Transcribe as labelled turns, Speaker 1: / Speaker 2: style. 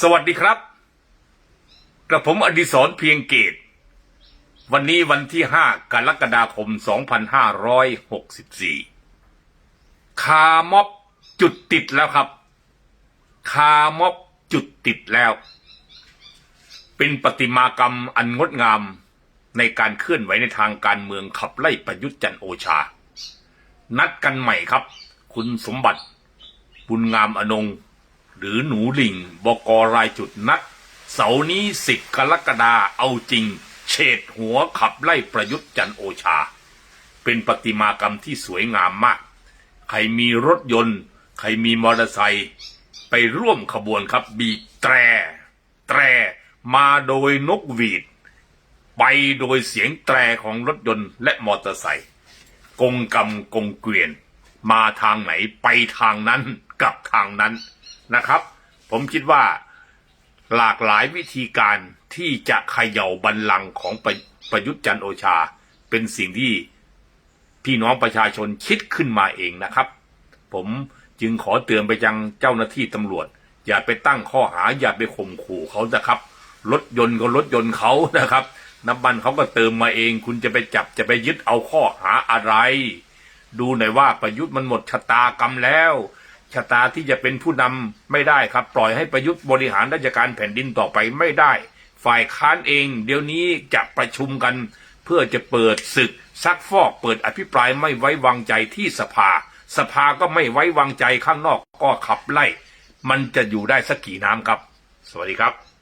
Speaker 1: สวัสดีครับ กระผมอดิศรเพียงเกต วันนี้วันที่ 5 กรกฎาคม 2564 คาม็อบจุดติดแล้วครับ คาม็อบจุดติดแล้ว เป็นประติมากรรมอันงดงามในการเคลื่อนไหวในทางการเมืองขับไล่ประยุทธ์จันโอชา นัดกันใหม่ครับ คุณสมบัติ บุญงามอนง หรือหนูหลิงบกรายจุดนัด เสาร์นี้สิบกรกฎาเอาจริง เฉดหัวขับไล่ประยุทธ์จันโอชา เป็นประติมากรรมที่สวยงามมาก ใครมีรถยนต์ ใครมีมอเตอร์ไซค์ไปร่วมขบวนครับบีแตร แตรมาโดยนกหวีด ไปโดยเสียงแตรของรถยนต์และมอเตอร์ไซค์กงกำกงเกวียน มาทางไหนไปทางนั้นกลับทางนั้น นะครับ ผมคิดว่าหลากหลายวิธีการที่จะเขย่าบัลลังก์ของประประยุทธ์จันโอชา เป็นสิ่งที่พี่น้องประชาชนคิดขึ้นมาเองนะครับ ผมจึงขอเตือนไปยังเจ้าหน้าที่ตำรวจ อย่าไปตั้งข้อหาอย่าไปข่มขู่เขานะครับรถยนต์ก็รถยนต์เขานะครับ น้ำมันเขาก็เติมมาเอง คุณจะไปจับจะไปยึดเอาข้อหาอะไร ดูหน่อยว่าประยุทธ์มันหมดชะตากรรมแล้ว ชะตาที่จะเป็นผู้นำไม่ได้ครับ ปล่อยให้ประยุทธ์บริหารราชการแผ่นดินต่อไปไม่ได้ ฝ่ายค้านเอง เดี๋ยวนี้จะประชุมกัน เพื่อจะเปิดศึกซักฟอกเปิดอภิปรายไม่ไว้วางใจที่สภา สภาก็ไม่ไว้วางใจข้างนอกก็ขับไล่ มันจะอยู่ได้สักกี่น้ำครับ สวัสดีครับ